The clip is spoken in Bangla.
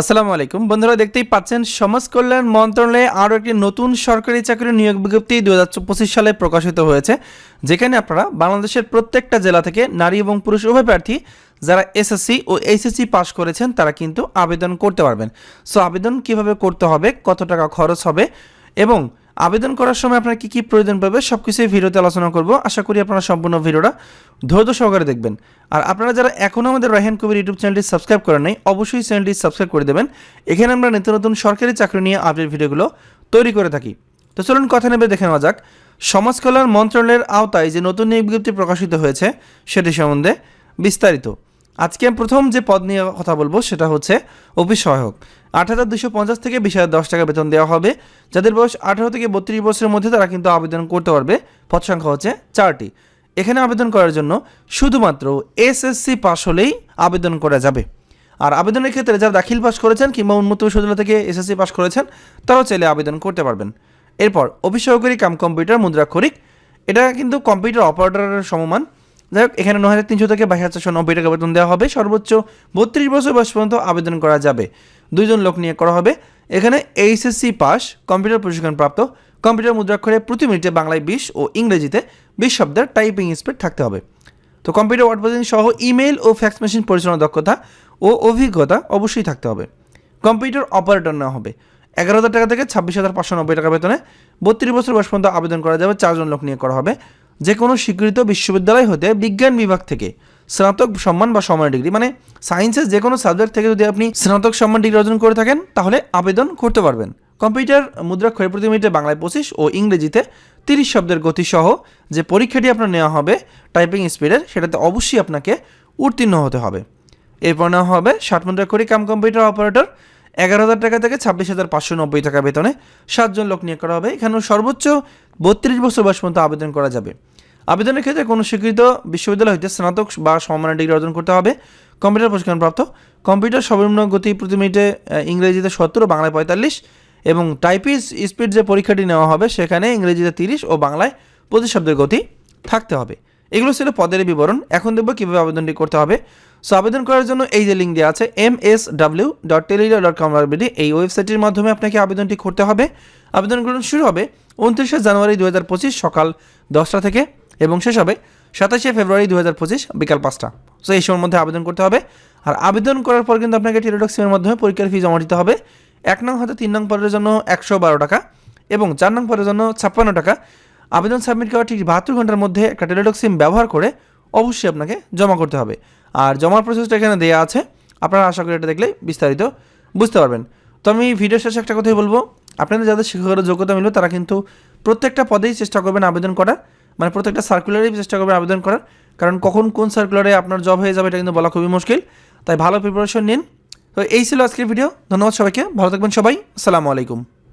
আসসালামু আলাইকুম। বন্ধুরা, দেখতেই পাচ্ছেন, সমাজ কল্যাণ মন্ত্রণালয়ে আরও একটি নতুন সরকারি চাকরির নিয়োগ বিজ্ঞপ্তি দু হাজার পঁচিশ সালে প্রকাশিত হয়েছে, যেখানে আপনারা বাংলাদেশের প্রত্যেকটা জেলা থেকে নারী এবং পুরুষ উভয় প্রার্থী যারা এসএসসি ও এইচএসসি পাশ করেছেন, তারা কিন্তু আবেদন করতে পারবেন। সো, আবেদন কীভাবে করতে হবে, কত টাকা খরচ হবে এবং আবেদন করার সময় আপনার কী কী প্রয়োজন পাবে সব কিছুই ভিডিওতে আলোচনা করব। আশা করি আপনারা সম্পূর্ণ ভিডিওটা ধৈর্য সহকারে দেখবেন। আর আপনারা যারা এখনও আমাদের রায়হান কবির ইউটিউব চ্যানেলটি সাবস্ক্রাইব করেন নাই, অবশ্যই চ্যানেলটি সাবস্ক্রাইব করে দেবেন। এখানে আমরা নিত্য নতুন সরকারি চাকরি নিয়ে আপডেট ভিডিওগুলো তৈরি করে থাকি। তো চলুন কথা নেবে দেখে নেওয়া যাক। সমাজ কল্যাণ মন্ত্রণালয়ের আওতায় যে নতুন নিয়োগ বিজ্ঞপ্তি প্রকাশিত হয়েছে, সেটি সম্বন্ধে বিস্তারিত। আজকে আমি প্রথম যে পদ নিয়ে কথা বলব সেটা হচ্ছে অফিস সহায়ক আট হাজার দুশো পঞ্চাশ থেকে বিশ হাজার দশ টাকা বেতন দেওয়া হবে। যাদের বয়স আঠারো থেকে বত্রিশ বছরের মধ্যে তারা কিন্তু আবেদন করতে পারবে। পদ সংখ্যা হচ্ছে চারটি। এখানে আবেদন করার জন্য শুধুমাত্র এসএসসি পাস হলেই আবেদন করা যাবে। আর আবেদনের ক্ষেত্রে যারা দাখিল পাস করেছেন কিংবা উন্মুক্ত বিশ্ববিদ্যালয় থেকে এসএসসি পাস করেছেন, তারাও চাইলে আবেদন করতে পারবেন। এরপর অফিস সহকারী কাম কম্পিউটার মুদ্রাক্ষরিক। এটা কিন্তু কম্পিউটার অপারেটরের সমমান। যাই হোক, এখানে নয় হাজার তিনশো থেকে বাইশ হাজার চারশো নব্বই টাকা বেতন দেওয়া হবে। সর্বোচ্চ বত্রিশ বছর বয়স পর্যন্ত আবেদন করা যাবে। দুইজন লোক নিয়ে করা হবে। এখানে এইচএসসি পাস, কম্পিউটার প্রশিক্ষণপ্রাপ্ত কম্পিউটার মুদ্রাক্ষরে প্রতি মিনিটে বাংলায় বিশ ও ইংরেজিতে বিশ শব্দের টাইপিং স্পিড থাকতে হবে। তো কম্পিউটার ওয়ার্ড প্রসেসিং সহ ইমেল ও ফ্যাক্স মেশিন পরিচালনার দক্ষতা ও অভিজ্ঞতা অবশ্যই থাকতে হবে। কম্পিউটার অপারেটর নেওয়া হবে। এগারো হাজার টাকা থেকে ছাব্বিশ হাজার পাঁচশো নব্বই টাকা বেতনে বত্রিশ বছর বয়স পর্যন্ত আবেদন করা যাবে। চারজন লোক নিয়ে করা হবে। যে কোনো স্বীকৃত বিশ্ববিদ্যালয় হতে বিজ্ঞান বিভাগ থেকে, স্নাতক সম্মান বা সম্মান ডিগ্রি মানে সায়েন্সের যে কোনো সাবজেক্ট থেকে যদি আপনি স্নাতক সম্মান ডিগ্রি অর্জন করে থাকেন, তাহলে আবেদন করতে পারবেন। কম্পিউটার মুদ্রাক্ষরে প্রতি মিনিটে বাংলায় পঁচিশ ও ইংরেজিতে তিরিশ শব্দের গতিসহ যে পরীক্ষাটি আপনার নেওয়া হবে টাইপিং স্পিডের সেটাতে অবশ্যই আপনাকে উত্তীর্ণ হতে হবে। এরপর নেওয়া হবে ষাট মুদ্রা করি কাম কম্পিউটার অপারেটর, এগারো হাজার টাকা থেকে ছাব্বিশ হাজার পাঁচশো নব্বই টাকা বেতনে সাতজন লোক নিয়োগ করা হবে। এখানেও সর্বোচ্চ বত্রিশ বছর বয়স পর্যন্ত আবেদন করা যাবে। আবেদনের ক্ষেত্রে কোনো স্বীকৃত বিশ্ববিদ্যালয় হইতে স্নাতক বা সমানের ডিগ্রি অর্জন করতে হবে। কম্পিউটার প্রশিক্ষণপ্রাপ্ত কম্পিউটার সর্বনিম্ন গতি প্রতি মিনিটে ইংরেজিতে সত্তর, বাংলায় পঁয়তাল্লিশ এবং টাইপিস স্পিড যে পরীক্ষাটি নেওয়া হবে, সেখানে ইংরেজিতে তিরিশ ও বাংলায় পঁচিশ শব্দের গতি থাকতে হবে। এগুলো ছিল পদের বিবরণ। এখন দেখব কীভাবে আবেদনটি করতে হবে। সো, আবেদন করার জন্য এই যে লিঙ্ক দেওয়া আছে M S W dot টেলিডা dot com এই ওয়েবসাইটের মাধ্যমে আপনাকে আবেদনটি করতে হবে। আবেদন গ্রহণ শুরু হবে উনত্রিশে জানুয়ারি দু হাজার পঁচিশ সকাল দশটা থেকে। এবং শেষ হবে সাতাশে ফেব্রুয়ারি দু হাজার পঁচিশ বিকাল পাঁচটা। সো এই সময়ের মধ্যে আবেদন করতে হবে। আর আবেদন করার পর কিন্তু আপনাকে টেলিডক সিমের মাধ্যমে পরীক্ষার ফি জমা দিতে হবে। এক নং হাতে তিন নং পদের জন্য একশো বারো টাকা এবং চার নং পদের জন্য ছাপ্পান্ন টাকা। আবেদন সাবমিট করার ঠিক বাহাত্তর ঘণ্টার মধ্যে একটা টেলিডক সিম ব্যবহার করে অবশ্যই আপনাকে জমা করতে হবে। আর জমার প্রসেসটা এখানে দেওয়া আছে। আপনারা আশা করি এটা দেখলে বিস্তারিত বুঝতে পারবেন। তো আমি ভিডিও শেষে একটা কথাই বলব। আপনাদের যাদের শিক্ষকের যোগ্যতা মিলবে, তারা কিন্তু প্রত্যেকটা পদেই চেষ্টা করবেন আবেদন করার। মানে প্রত্যেকটা সার্কুলারেই চেষ্টা করবেন আবেদন করার। কারণ কখন কোন সার্কুলারে আপনার জব হয়ে যাবে এটা কিন্তু বলা খুবই মুশকিল। তাই ভালো প্রিপারেশন নিন। তো এই ছিল আজকের ভিডিও ধন্যবাদ সবাইকে। ভালো থাকবেন সবাই। আসসালামু আলাইকুম।